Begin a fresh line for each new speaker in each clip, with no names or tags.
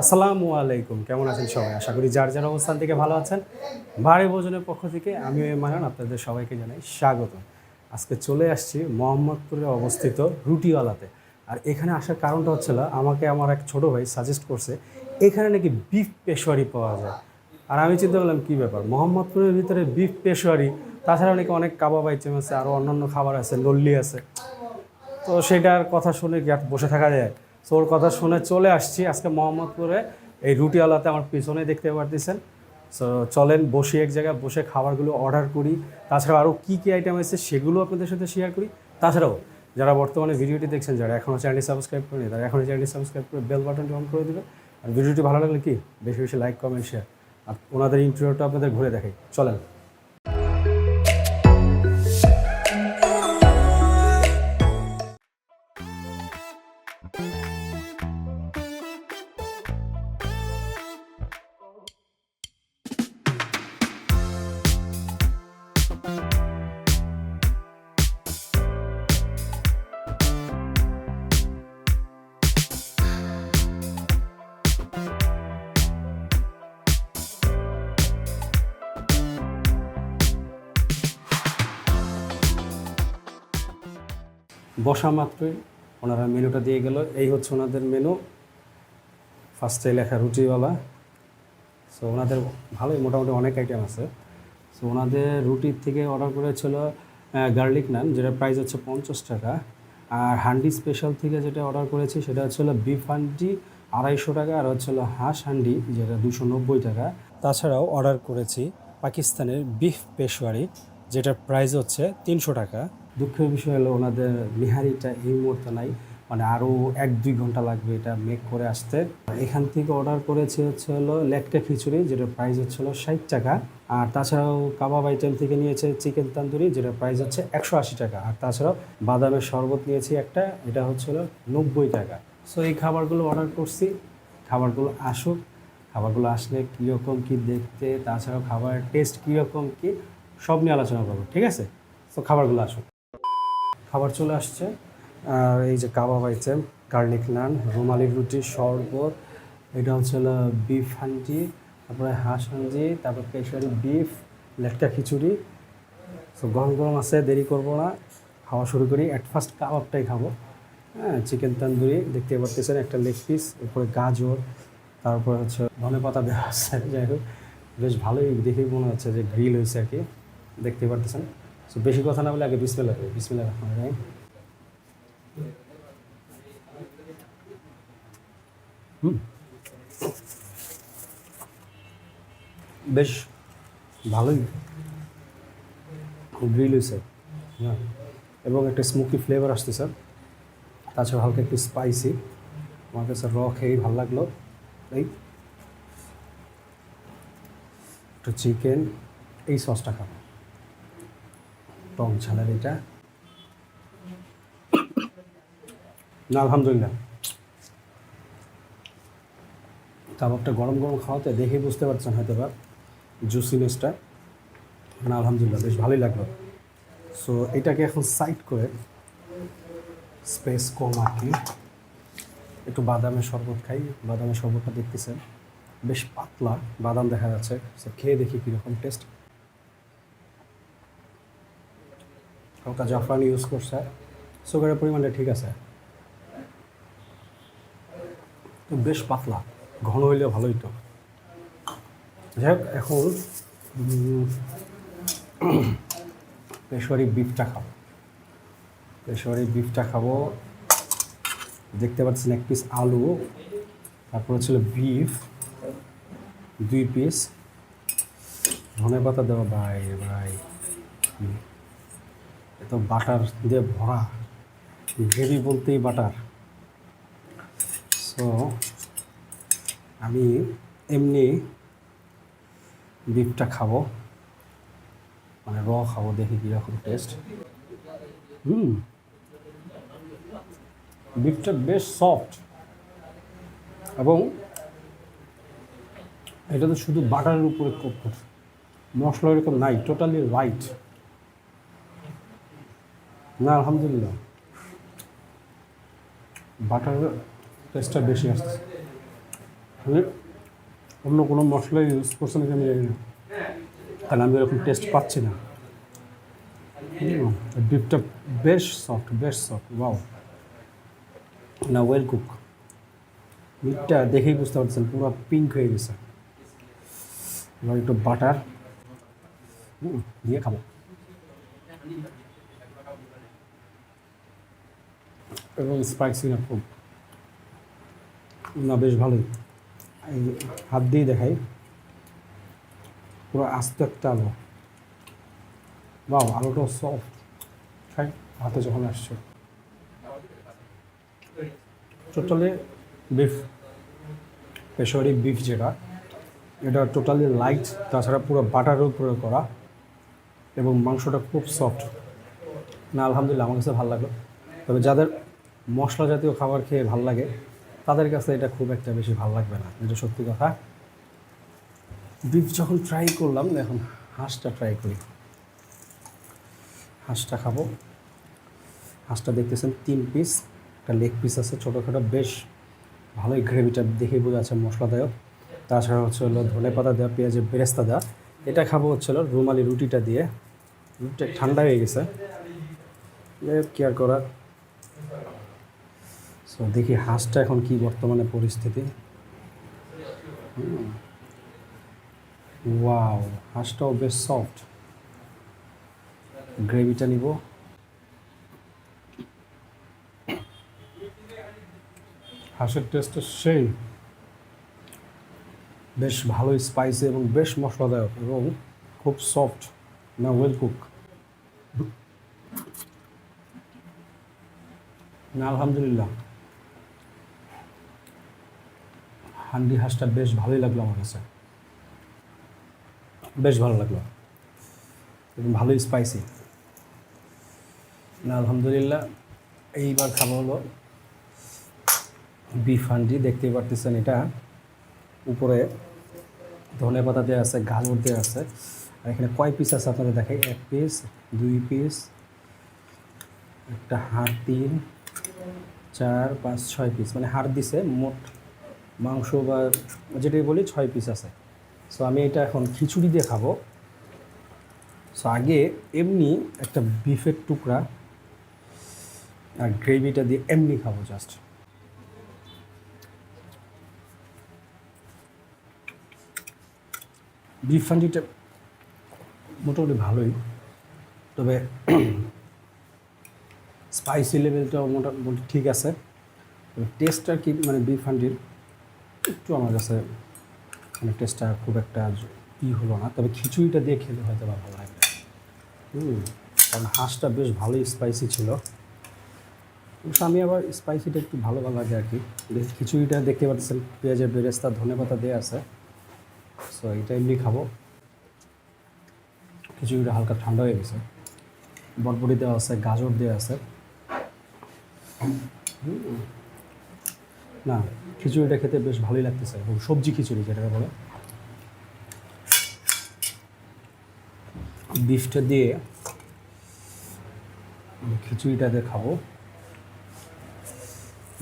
আসসালামু আলাইকুম। কেমন আছেন সবাই? আশা করি যার যার অবস্থান থেকে ভালো আছেন। ভারী ভোজনের পক্ষ থেকে আমি মানান আপনাদের সবাইকে জানাই স্বাগত। আজকে চলে আসছি মোহাম্মদপুরে অবস্থিত রুটিওয়ালাতে। আর এখানে আসার কারণটা হচ্ছিল আমাকে আমার এক ছোট ভাই সাজেস্ট করছে, এখানে নাকি বিফ পেশোয়ারি পাওয়া যায়। আর আমি চিন্তা করলাম, কী ব্যাপার? মোহাম্মদপুরের ভিতরে বিফ পেশোয়ারি তাছাড়া নাকি অনেক কাবাব আইটেম আছে আরও অন্যান্য খাবার আছে, নল্লি আছে। তো সেটার কথা শুনে কি আর বসে থাকা যায়? তো ওর কথা শুনে চলে আসছি আজকে মোহাম্মদপুরে। এই রুটিওয়ালাতে আমার পিছনে দেখতে পারতেছেন। সো চলেন বসে এক জায়গায়, বসে খাবারগুলো অর্ডার করি। তাছাড়া আরও কী কী আইটেম আছে সেগুলো আপনাদের সাথে শেয়ার করি। তাছাড়াও যারা বর্তমানে ভিডিওটি দেখছেন, যারা এখনও চ্যানেলটি সাবস্ক্রাইব করেনি তারা এখনও চ্যানেলটি সাবস্ক্রাইব করে বেল বাটনটি অন করে দেবে আর ভিডিওটি ভালো লাগলে কি? বেশি বেশি লাইক কমেন্ট শেয়ার আর ওনাদের ইন্টারভিউটা আপনাদের ঘুরে দেখাই। চলেন। বসা মাত্রই ওনারা মেনুটা দিয়ে গেল। এই হচ্ছে ওনাদের মেনু। ফার্স্টে লেখা রুটিওয়ালা। সো ওনাদের ভালোই মোটামুটি অনেক আইটেম আছে। সো ওনাদের রুটির থেকে অর্ডার করেছিল গার্লিক নান যেটা প্রাইস হচ্ছে পঞ্চাশ টাকা। আর হান্ডি স্পেশাল থেকে যেটা অর্ডার করেছি, সেটা হচ্ছিল বিফ হান্ডি আড়াইশো টাকা, আর হচ্ছিল হাঁস হান্ডি, যেটা দুশো নব্বই টাকা। তাছাড়াও অর্ডার করেছি পাকিস্তানের বিফ পেশোয়ারি যেটার প্রাইস হচ্ছে তিনশো টাকা। দুঃখের বিষয় হলো ওনাদের নিহারিটা এই মুহূর্তে নাই। মানে আরও এক, দুই ঘণ্টা লাগবে এটা মেক করে আসতে। এখান থেকে অর্ডার করেছি হচ্ছে হলো লেটকা খিচুড়ি, যেটার প্রাইস হচ্ছে হলো ষাট টাকা। আর তাছাড়াও কাবাব আইটেম থেকে নিয়েছে চিকেন তান্দুরি, যেটার প্রাইস হচ্ছে একশো আশি টাকা। আর তাছাড়াও বাদামের শরবত নিয়েছি একটা, এটা হচ্ছে হলো নব্বই টাকা। সো এই খাবারগুলো অর্ডার করছি। খাবারগুলো আসুক। খাবারগুলো আসলে কীরকম কী দেখতে, তাছাড়াও খাবারের টেস্ট কীরকম কী, সব নিয়ে আলোচনা করব, ঠিক আছে? তো খাবারগুলো আসুক। খাবার চলে আসছে। আর এই যে কাবাব আইটেম গার্লিক নান রুমালি রুটি, শরবত, এটা হচ্ছে হলো বিফ হান্ডি, তারপরে হাঁস হান্ডি, তারপর পেশারি বিফ লেটকা খিচুড়ি। তো গরম গরম আছে, দেরি করব না। খাওয়া শুরু করি। অ্যাট ফার্স্ট কাবাবটাই খাব। হ্যাঁ চিকেন তান্দুরি দেখতে পারতেছেন একটা লেগ পিস উপরে গাজর, তারপর হচ্ছে ধনে পাতা দেওয়া আছে। যাই হোক, বেশ ভালোই দেখেই মনে হচ্ছে যে গ্রিল হয়েছে আর কি। দেখতে পারতেছেন। সো বেশি কথা না বলে আগে বিসমিল্লা করি। বিসমিল্লা রহমান রাহিম। হুম। বেশ ভালোই গ্রিল হয়েছে হ্যাঁ। এবং একটা স্মোকি ফ্লেভার আসছে, স্যার। তাছাড়া হালকা একটু স্পাইসি। আমার কাছে র খেয়েই ভালো লাগল। এই একটু চিকেন, এই সসটা খাব। টক ঝালের এটা। না, আলহামদুলিল্লাহ। কাবাবটা গরম গরম খাওয়াতে দেখে বুঝতে পারছেন হয়তো বা জুসিনেসটা না, আলহামদুলিল্লাহ, বেশ ভালোই লাগল। সো এটাকে এখন সাইড করে স্পেস কম আর কি। একটু বাদামের শরবত খাই, বাদামের শরবতটা দেখতেছেন। বেশ পাতলা, বাদাম দেখা যাচ্ছে। খেয়ে দেখি কীরকম টেস্ট হালকা জাফরান ইউজ করছে। সুগারের পরিমাণটা ঠিক আছে। বেশ পাতলা, ঘন হইলে ভালোই তো যাই হোক, এখন পেশোয়ারি বিফটা খাব। পেশোয়ারি বিফটা খাব। দেখতে পাচ্ছেন এক পিস আলু, তারপর ছিল বিফ দুই পিস ধনে পাতা দেওয়া, ভাই ভাই। হুম। এ তো বাটার দিয়ে ভরা গ্রেভি বলতেই বাটার। সো আমি এমনি বিফটা খাব মানে র খাব, দেখি কীরকম টেস্ট হুম বিফটা বেশ সফট এবং এটা তো শুধু বাটারের উপরে মশলা এরকম নাই টোটালি রাইট না, আলহামদুলিল্লাহ। বাটার টেস্টটা বেশি আসছে। অন্য কোনো মশলা ইউজ করছে নাকি আমি জানি না। কারণ আমি এরকম টেস্ট পাচ্ছি না। ডিপটা বেশ সফট বেশ সফট ওয়াও না ওয়েল কুক মিটটা দেখেই বুঝতে পারছেন, পুরো পিঙ্ক হয়ে গেছে। এবার একটু বাটার দিয়ে খাব। এবং স্পাইসি না খুব। না, বেশ ভালোই। এই হাত দিয়ে দেখাই। পুরো আস্ত একটা আলো। বাও আলোটাও সফট খাই, হাতে যখন আসছে। টোটালি বিফ পেশোয়ারি বিফ যেটা। এটা টোটালি লাইট তাছাড়া পুরো বাটারের উপরে করা। এবং মাংসটা খুব সফট না, আলহামদুলিল্লাহ, আমার কাছে ভালো লাগল। তবে যাদের মশলা জাতীয় খাবার খেয়ে ভালো লাগে। তাদের কাছে এটা খুব একটা বেশি ভালো লাগবে না, এটা সত্যি কথা। বিফ যখন ট্রাই করলাম, এখন হাঁসটা ট্রাই করি। হাঁসটা খাব। হাঁসটা দেখতেছেন তিন পিস একটা লেগ পিস আছে ছোটোখাটো, বেশ ভালোই গ্রেভিটা দেখে বোঝা যাচ্ছে মশলাদায়ক। তাছাড়া হচ্ছে হলো ধনে পাতা দেওয়া, পেঁয়াজের বেরেস্তা দেওয়া। এটা খাব হচ্ছে হলো রুমালি রুটিটা দিয়ে। রুটিটা ঠান্ডা হয়ে গেছে। কেয়ার করার? সো দেখি হাঁসটা এখন কি বর্তমানে পরিস্থিতি। ওয়াও, হাঁসটাও বেশ সফট। গ্রেভিটা নিব। হাঁসের টেস্টটা সেই। বেশ ভালোই স্পাইসি এবং বেশ মশলাদায়ক এবং খুব সফট না ওয়েল কুক না, আলহামদুলিল্লাহ। হান্ডি হাঁসটা বেশ ভালোই লাগল আমার কাছে। বেশ ভালো লাগল। এবং ভালোই স্পাইসি না, আলহামদুলিল্লাহ, এইবার খাব হলো বিফ হান্ডি, দেখতেই পারতেছেন এটা। উপরে ধনে পাতা দেওয়া আছে, গাজর দেওয়া আছে। আর এখানে কয় পিস আছে আপনাদের দেখাই? এক পিস দুই পিস একটা হাড় তিন, চার, পাঁচ, ছয় পিস মানে হাড় দিছে মোট মাংস বা যেটাই বলি ছয় পিস আছে। সো আমি এটা এখন খিচুড়ি দিয়ে খাব। সো আগে এমনি একটা বিফের টুকরা আর গ্রেভিটা দিয়ে এমনি খাব জাস্ট বিফ হান্ডিটা মোটামুটি ভালোই। তবে স্পাইসি লেভেলটাও মোটামুটি ঠিক আছে। টেস্টটা কি মানে বিফ হান্ডির? একটু আমার কাছে মানে টেস্টটা খুব একটা ই হলো না, তবে খিচুড়িটা দিয়ে খেলে হয়তো বা ভালো লাগবে। হুম, কারণ হাঁসটা বেশ ভালোই স্পাইসি ছিল। অবশ্য আমি আবার স্পাইসিটা একটু ভালো ভালো লাগে আর কি। খিচুড়িটা দেখতে পাচ্ছেন, পেঁয়াজের বেরেস্তা, ধনে পাতা দেওয়া আছে। সো এটা এমনি খাব। খিচুড়িটা হালকা ঠান্ডা হয়ে গেছে। বটবটি দেওয়া আছে, গাজর দেওয়া আছে। না খিচুড়িটা খেতে বেশ ভালোই লাগতেছে, এবং সবজি খিচুড়ি যেটাকে বলে। বিফটা দিয়ে খিচুড়িটা দিয়ে খাব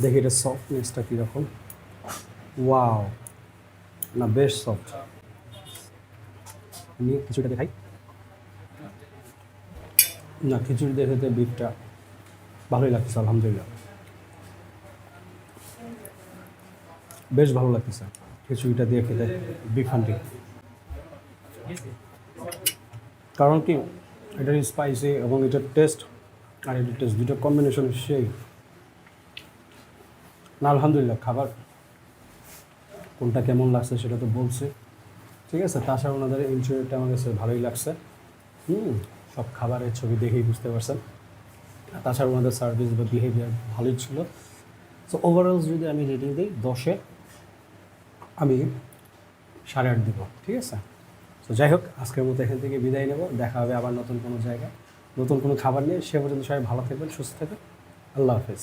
দেখি এটা সফটনেসটা কীরকম। ওয়াও না, বেশ সফট নিয়ে খিচুড়িটা দেখাই। না, খিচুড়ি দিয়ে খেতে ভালোই লাগতেছে, আলহামদুলিল্লাহ। বেশ ভালো লাগতেছে। খিচুড়িটা দিয়ে খেতে বিফ হান্ডি কারণ কি, এটার স্পাইসি এবং এটার টেস্ট আর এটার টেস্ট দুটো কম্বিনেশন সেই। না, আলহামদুলিল্লাহ, খাবার কোনটা কেমন লাগছে সেটা তো বলছে। ঠিক আছে, তাছাড়া ওনাদের ইন্টারভিউটা আমার কাছে ভালোই লাগছে। হুম, সব খাবারের ছবি দেখেই বুঝতে পারছেন। তাছাড়া ওনাদের সার্ভিস বা বিহেভিয়ার ভালোই ছিল। সো ওভারঅল যদি আমি রেটিং দিই, দশে। আমি সাড়ে আট দেবো, ঠিক আছে? তো যাই হোক, আজকের মতো এখান থেকে বিদায় নেব। দেখা হবে আবার নতুন কোনো জায়গায়। নতুন কোনো খাবার নিয়ে। সে পর্যন্ত সবাই ভালো থাকবেন, সুস্থ থাকবেন। আল্লাহ হাফেজ।